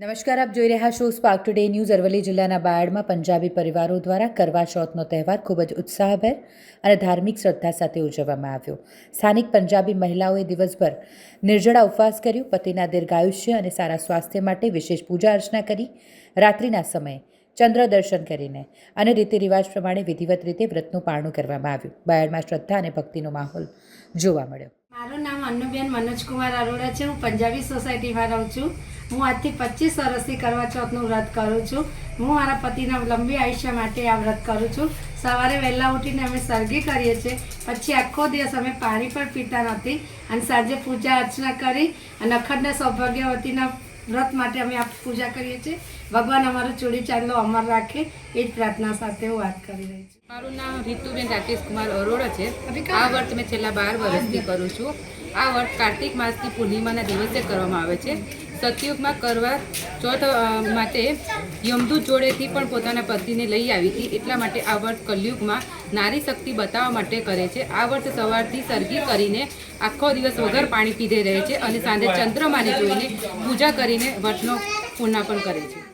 નમસ્કાર, આપ જોઈ રહ્યા છો સ્પાર્ક ટુડે ન્યૂઝ અરવલ્લી જિલ્લાના બાયડમાં પંજાબી પરિવારો દ્વારા કરવા ચોથનો તહેવાર ખૂબ જ ઉત્સાહભેર અને ધાર્મિક શ્રદ્ધા સાથે ઉજવવામાં આવ્યો. સ્થાનિક પંજાબી મહિલાઓએ દિવસભર નિર્જળા ઉપવાસ કર્યું, પતિના દીર્ઘાયુષ્ય અને સારા સ્વાસ્થ્ય માટે વિશેષ પૂજા અર્ચના કરી, રાત્રિના સમયે ચંદ્ર દર્શન કરીને અને રીતિ રિવાજ પ્રમાણે વિધિવત રીતે વ્રતનું પારણું કરવામાં આવ્યું. બાયડમાં શ્રદ્ધા અને ભક્તિનો માહોલ જોવા મળ્યો. મારું નામ અન્નુબેન મનોજકુમાર અરોડા છે. હું પંજાબી સોસાયટીમાં રહું છું. હું આજથી પચીસ વર્ષથી કરવા ચોથનું વ્રત કરું છું. હું મારા પતિના લંબી આયુષ્ય માટે આ વ્રત કરું છું. સવારે વહેલા ઉઠીને અમે સરગી કરીએ છીએ. પછી આખો દિવસ અમે પાણી પણ પીતા નથી અને સાંજે પૂજા અર્ચના કરી અને અખંડ સૌભાગ્યવતીના વ્રત માટે અમે આ પૂજા કરીએ છીએ. ભગવાન અમારો ચૂડી ચાંદલો અમર રાખે એ જ પ્રાર્થના સાથે હું વાત કરી રહી છું. મારું નામ રીતુબેન રાકેશ કુમાર અરોડા છે. આ વર્ષ મેં છેલ્લા બાર વર્ષથી કરું છું. આ વર્ષ કાર્તિક માસની પૂર્ણિમાના દિવસે કરવામાં આવે છે. સતયુગમાં કરવા ચોથ માટે યમદૂત જોડેથી પણ પોતાના પતિને લઈ આવી હતી. એટલા માટે આ વર્ષ કલયુગમાં નારી શક્તિ બતાવવા માટે કરે છે. આ વર્ષ સવારથી સરગી કરીને આખો દિવસ વગર પાણી પીધે રહે છે અને સાંજે ચંદ્રમાને જોઈને પૂજા કરીને વર્તનો પૂર્ણ પણ કરે છે.